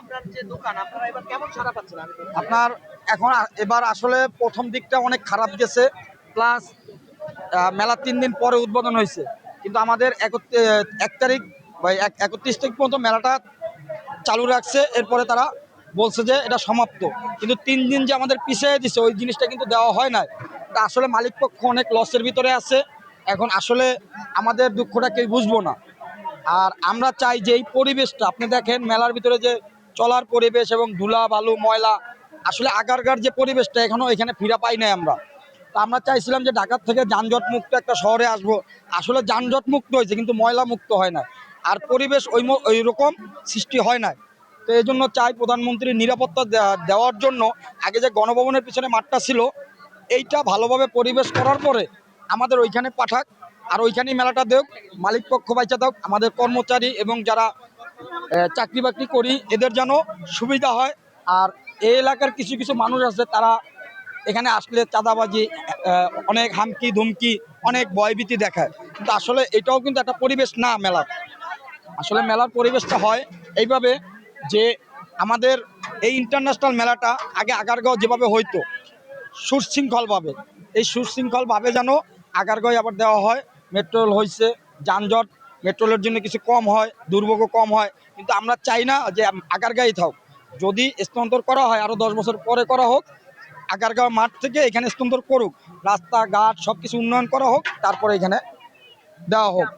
আপনার যে দোকান, আপনারা এবার কেমন সারা পাচ্ছেন? আপনার এখন এবার আসলে প্রথম দিকটা অনেক খারাপ গেছে প্লাস মেলা তিন দিন পরে উদ্বোধন হয়েছে। কিন্তু আমাদের এক তারিখ বা একত্রিশ তারিখ পর্যন্ত মেলাটা চালু রাখছে, এরপরে তারা বলছে যে এটা সমাপ্ত। কিন্তু তিন দিন যে আমাদের পিছিয়ে দিছে, ওই জিনিসটা কিন্তু দেওয়া হয় না আসলে মালিক পক্ষ অনেক লসের ভিতরে আছে। এখন আসলে আমাদের দুঃখটা কেউ বুঝব না। আর আমরা চাই যে এই পরিবেশটা, আপনি দেখেন মেলার ভিতরে যে চলার পরিবেশ এবং ধুলা, বালু, ময়লা, আসলে আগারগার যে পরিবেশটা এখনও এখানে ফিরা পাই নাই আমরা। তা আমরা চাইছিলাম যে ঢাকার থেকে যানজট মুক্ত একটা শহরে আসব। আসলে যানজট মুক্ত হয়েছে, কিন্তু ময়লা মুক্ত হয় না আর পরিবেশ ওই ওই রকম সৃষ্টি হয় না তো এই জন্য চাই প্রধানমন্ত্রীর নিরাপত্তা দেওয়ার জন্য আগে যে গণভবনের পিছনে মাঠটা ছিল, এইটা ভালোভাবে পরিবেশ করার পরে আমাদের ওইখানে পাঠাক। আর ওইখানেই মেলাটা দেখ মালিক পক্ষ বাইচা দাও আমাদের কর্মচারী এবং যারা চাকরি বাকরি করি, এদের যেন সুবিধা হয়। আর এই এলাকার কিছু কিছু মানুষ আছে, তারা এখানে আসলে চাঁদাবাজি অনেক হামকি, ধুমকি, অনেক ভয়ভীতি দেখায়। কিন্তু আসলে এটাও কিন্তু একটা পরিবেশ না মেলার। আসলে মেলার পরিবেশটা হয় এইভাবে যে আমাদের এই ইন্টারন্যাশনাল মেলাটা আগে আগারগাঁও যেভাবে হইতো, সুশৃঙ্খলভাবে। এই সুশৃঙ্খলভাবে যেন আগারগাঁও আবার দেওয়া হয়। মেট্রোল হয়েছে যানজট, মেট্রোলের জন্য কিছু কম হয়, দুর্ভোগও কম হয়। কিন্তু আমরা চাই না যে আগারগাঁই থাক। যদি স্থানান্তর করা হয় আরও দশ বছর পরে করা হোক, আগারগাঁও মাঠ থেকে এখানে স্থানান্তর করুক, রাস্তাঘাট সব কিছু উন্নয়ন করা হোক, তারপরে এখানে দেওয়া হোক।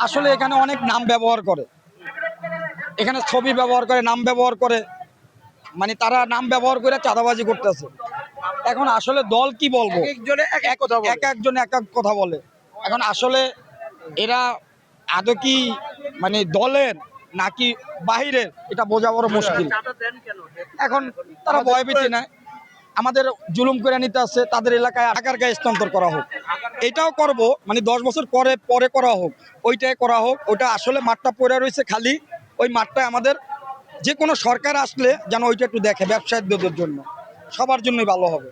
আসলে এখানে অনেক নাম ব্যবহার করে। এখানে ছবি ব্যবহার করে, নাম ব্যবহার করে। মানে তারা নাম ব্যবহার করে চাঁদাবাজি করতেছে। এখন আসলে দল কি বলব? এক একজন এক এক কথা বলে। এখন আসলে এরা আদৌ কি মানে দলের নাকি বাহিরের? এটা বোঝা বড় মুশকিল। কেন? এখন তারা ভয়ভীতি নেয় আমাদের জুলুম করে নিতে আছে তাদের এলাকায় আকার গায়ে স্থানান্তর করা হোক। এটাও করব মানে দশ বছর পরে পরে করা হোক। ওইটাই করা হোক। ওটা আসলে মাঠটা পড়ে রয়েছে খালি। ওই মাঠটা আমাদের যে কোনো সরকার আসলে যেন ওইটা একটু দেখে ব্যবসায়ীদের জন্য। সবার জন্যই ভালো হবে।